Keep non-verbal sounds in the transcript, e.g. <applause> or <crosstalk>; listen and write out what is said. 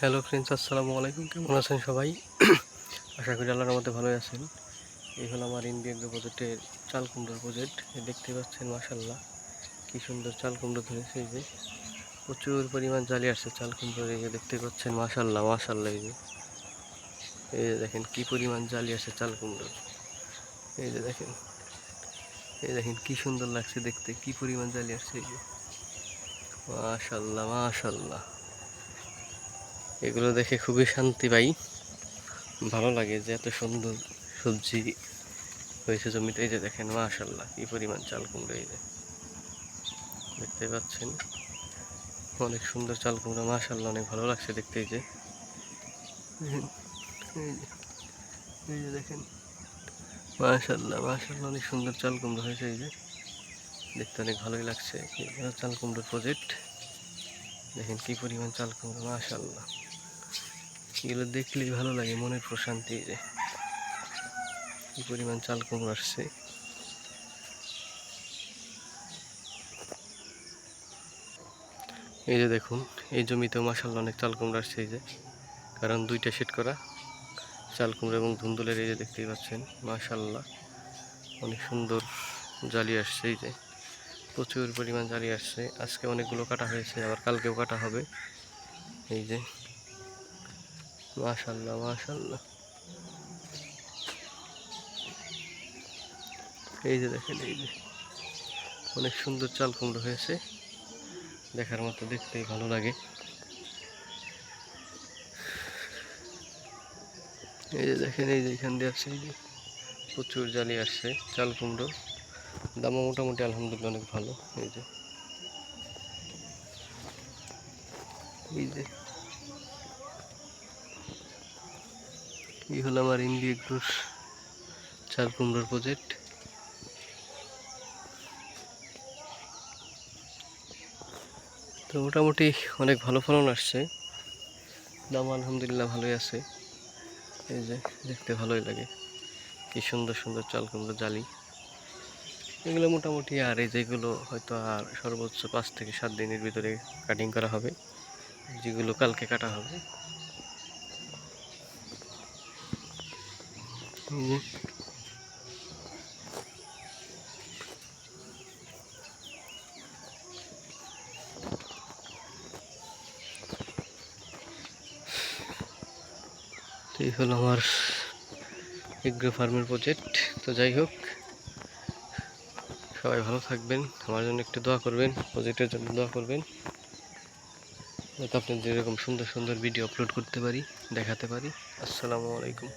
Hello friends, আসসালামু আলাইকুম। কেমন আছেন সবাই? <clears throat> আশা করি আল্লাহর মধ্যে ভালোই আছেন। এই হলো আমার ইন্ডিয়ান প্রজেক্টের চাল কুমড়োর প্রজেক্ট। দেখতে পাচ্ছেন মাসাল্লাহ কী সুন্দর চাল কুমড়ো ধরেছে এই যে। প্রচুর পরিমাণ জালি আসছে চাল কুমড়োর, এই যে দেখতে পাচ্ছেন মাসাল্লাহ মাসাল্লাহ এই যে। এই যে দেখেন, কী পরিমাণ জালি আসছে চাল কুমড়োর। এই যে দেখেন, এই দেখেন, কী সুন্দর লাগছে দেখতে, কী পরিমাণ জালি আসছে এই যে। মাশাল্লাহ মাশাল্লাহ এগুলো দেখে খুবই শান্তি পাই। ভালো লাগে যে এত সুন্দর সবজি হয়েছে জমিতে। এই যে দেখেন মাশাল্লাহ কি পরিমাণ চাল কুমড়ো এই যে। দেখতে পাচ্ছেন? অনেক সুন্দর চাল কুমড়ো মাশাল্লাহ অনেক ভালো লাগছে দেখতে এই যে। এই যে দেখেন। মাশাল্লাহ মাশাল্লাহ অনেক সুন্দর চাল কুমড়ো হয়েছে এই যে। দেখতে অনেক ভালোই লাগছে। চাল কুমড়োর প্রজেক্ট দেখেন কি পরিমাণ চাল কুমড়ো মাশাল্লাহ এগুলো দেখলেই ভালো লাগে, মনের প্রশান্তি যে। কি পরিমাণ চাল কুমড়ো আসছে। এই যে দেখুন, এই জমিতেও মাসাল্লাহ অনেক চাল কুমড়ো আসছে এই যে। কারণ দুইটা সেট করা, চাল কুমড়ো এবং ধুন্দুলের এই যে দেখতেই পাচ্ছেন মাশাল্লাহ অনেক সুন্দর জালি আসছে এই যে। প্রচুর পরিমাণ জালি আসছে। আজকে অনেকগুলো কাটা হয়েছে, আবার কালকেও কাটা হবে। এই যে মাশাল্লাহ মাশাল্লাহ এই যে দেখেন, এই যে। অনেক সুন্দর চাল কুমড়ো হয়েছে। দেখার মতো দেখতেই ভালো লাগে। এই যে দেখেন, এই যে এখান দিয়ে আসছে, এই যে প্রচুর জালি আসছে, চাল কুমড়ো। দামও মোটামুটি আলহামদুলিল্লাহ অনেক ভালো, এই যে। এই যে। এই হলো আমার ইন্ডিয়া গ্রুর চাল কুমড়োর প্রজেক্ট তো মোটামুটি অনেক ভালো ফলন আসছে। দাম আলহামদুলিল্লাহ ভালোই আছে। এই যে দেখতে ভালোই লাগে। কি সুন্দর সুন্দর চাল কুমড়ো জালি। এগুলো মোটামুটি আর এই যেগুলো হয়তো আর সর্বোচ্চ পাঁচ থেকে সাত দিনের ভিতরে কাটিং করা হবে, যেগুলো কালকে কাটা হবে এই যে তো এই হলো আমার এগ্রো ফার্মের প্রজেক্ট তো যাই হোক, সবাই ভালো থাকবেন, আমার জন্য একটু দোয়া করবেন প্রজেক্টের জন্য দোয়া করবেন, যাতে আপনাদের এরকম সুন্দর সুন্দর ভিডিও আপলোড করতে পারি, দেখাতে পারি। আসসালামু আলাইকুম।